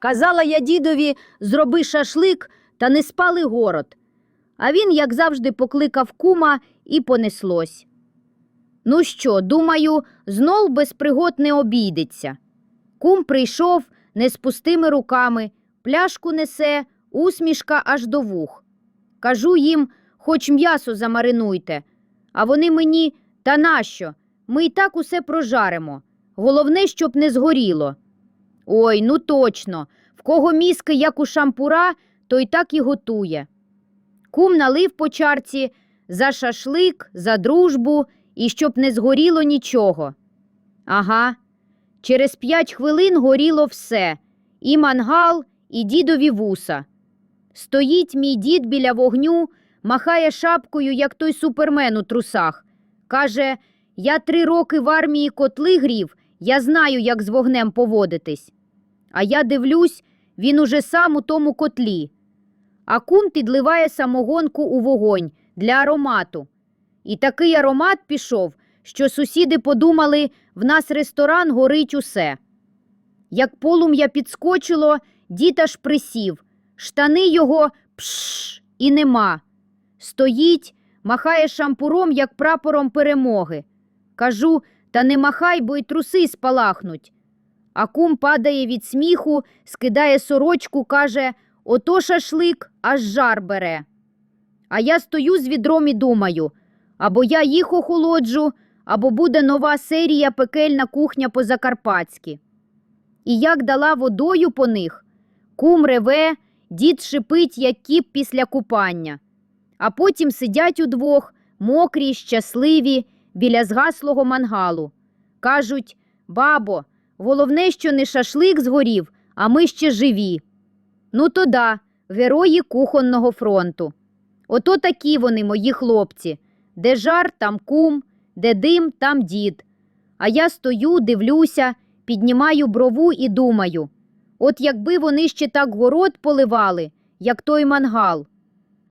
Казала я дідові, зроби шашлик та не спали город. А він, як завжди, покликав кума і понеслось. Ну що, думаю, знов без пригод не обійдеться. Кум прийшов не з пустими руками, пляшку несе, усмішка аж до вух. Кажу їм, хоч м'ясо замаринуйте. А вони мені, та нащо? Ми й так усе прожаримо. Головне, щоб не згоріло. Ой, ну точно. В кого мізки, як у шампура, той так і готує. Кум налив по чарці за шашлик, за дружбу і щоб не згоріло нічого. Ага. Через п'ять хвилин горіло все і мангал, і дідові вуса. Стоїть мій дід біля вогню, махає шапкою, як той супермен у трусах. Каже: Я три роки в армії котли грів, я знаю, як з вогнем поводитись. А я дивлюсь, він уже сам у тому котлі. А кум підливає самогонку у вогонь для аромату. І такий аромат пішов, що сусіди подумали, в нас ресторан горить усе. Як полум'я підскочило, дід аж присів. Штани його пш і нема. Стоїть, махає шампуром, як прапором перемоги. Кажу, та не махай, бо й труси спалахнуть. А кум падає від сміху, скидає сорочку, каже ото шашлик, аж жар бере. А я стою з відром і думаю або я їх охолоджу, або буде нова серія пекельна кухня по-закарпатськи. І як дала водою по них, кум реве, дід шипить, як кіп після купання. А потім сидять удвох, мокрі, щасливі, біля згаслого мангалу. Кажуть бабо, головне, що не шашлик згорів, а ми ще живі. Ну то да, герої кухонного фронту. Ото такі вони, мої хлопці. Де жар, там кум, де дим, там дід. А я стою, дивлюся, піднімаю брову і думаю: от якби вони ще так город поливали, як той мангал.